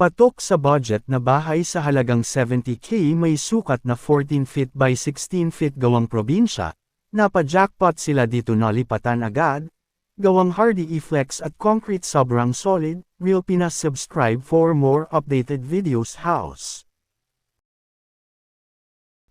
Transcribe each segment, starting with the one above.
Patok sa budget na bahay sa halagang 70k may sukat na 14 feet by 16 feet gawang probinsya, napa-jackpot sila dito nalipatan agad, gawang hardy e-flex at concrete sobrang solid, real Pinas subscribe for more updated videos house.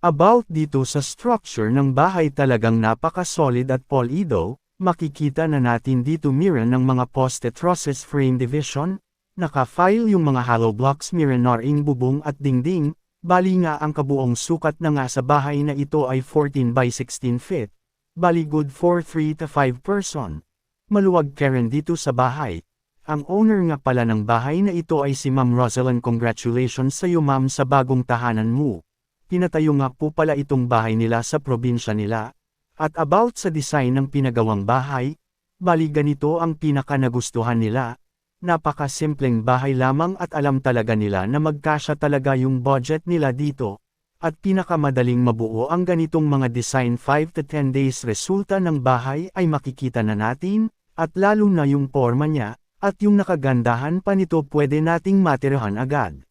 About dito sa structure ng bahay talagang napaka-solid at polido, makikita na natin dito mirror ng mga poste trusses frame division, Naka-file yung mga hollow blocks mirroring bubong at dingding, bali nga ang kabuong sukat na nga sa bahay na ito ay 14 by 16 feet. Bali good for 3 to 5 person. Maluwag Karen dito sa bahay. Ang owner nga pala ng bahay na ito ay si Ma'am Rosalind congratulations sa iyo ma'am sa bagong tahanan mo. Pinatayo nga po pala itong bahay nila sa probinsya nila. At about sa design ng pinagawang bahay, bali ganito ang pinaka nagustuhan nila, Napakasimpleng bahay lamang at alam talaga nila na magkasya talaga yung budget nila dito. At pinakamadaling mabuo ang ganitong mga design 5 to 10 days resulta ng bahay ay makikita na natin, at lalo na yung forma niya, at yung nakagandahan pa nito pwede nating matirahan agad.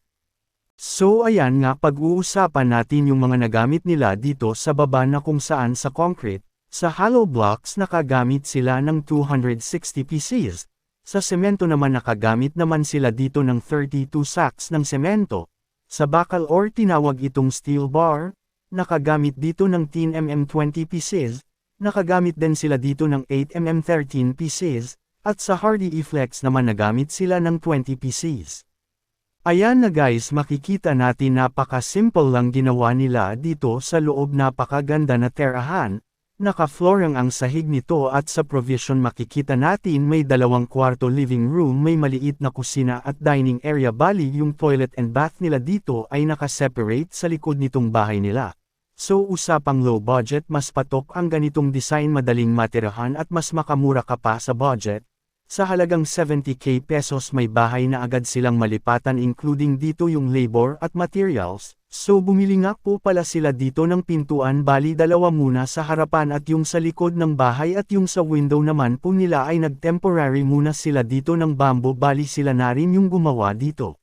So ayan nga pag-uusapan natin yung mga nagamit nila dito sa baba na kung saan sa concrete, sa hollow blocks nakagamit sila ng 260 pieces, sa semento naman nakagamit naman sila dito ng 32 sacks ng semento. Sa bakal or tinawag itong steel bar, nakagamit dito ng 10mm 20 pieces, nakagamit din sila dito ng 8mm 13 pieces, at sa hardy e-flex naman nagamit sila ng 20 pieces. Ayan na guys makikita natin napaka-simple lang ginawa nila dito sa loob napakaganda na terahan, Naka-flooring ang sahig nito at sa provision makikita natin may dalawang kwarto living room may maliit na kusina at dining area. Bali yung toilet and bath nila dito ay naka-separate sa likod nitong bahay nila. So usapang low budget mas patok ang ganitong design madaling matirahan at mas makamura ka pa sa budget, sa halagang 70k pesos may bahay na agad silang malipatan including dito yung labor at materials, so bumili nga po pala sila dito ng pintuan bali dalawa muna sa harapan at yung sa likod ng bahay at yung sa window naman po nila ay nag-temporary muna sila dito ng bamboo bali sila na rin yung gumawa dito.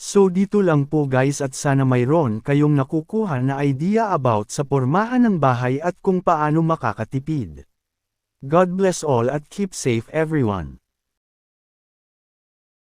So dito lang po guys at sana mayroon kayong nakukuha na idea about sa pormahan ng bahay at kung paano makakatipid. God bless all at keep safe everyone.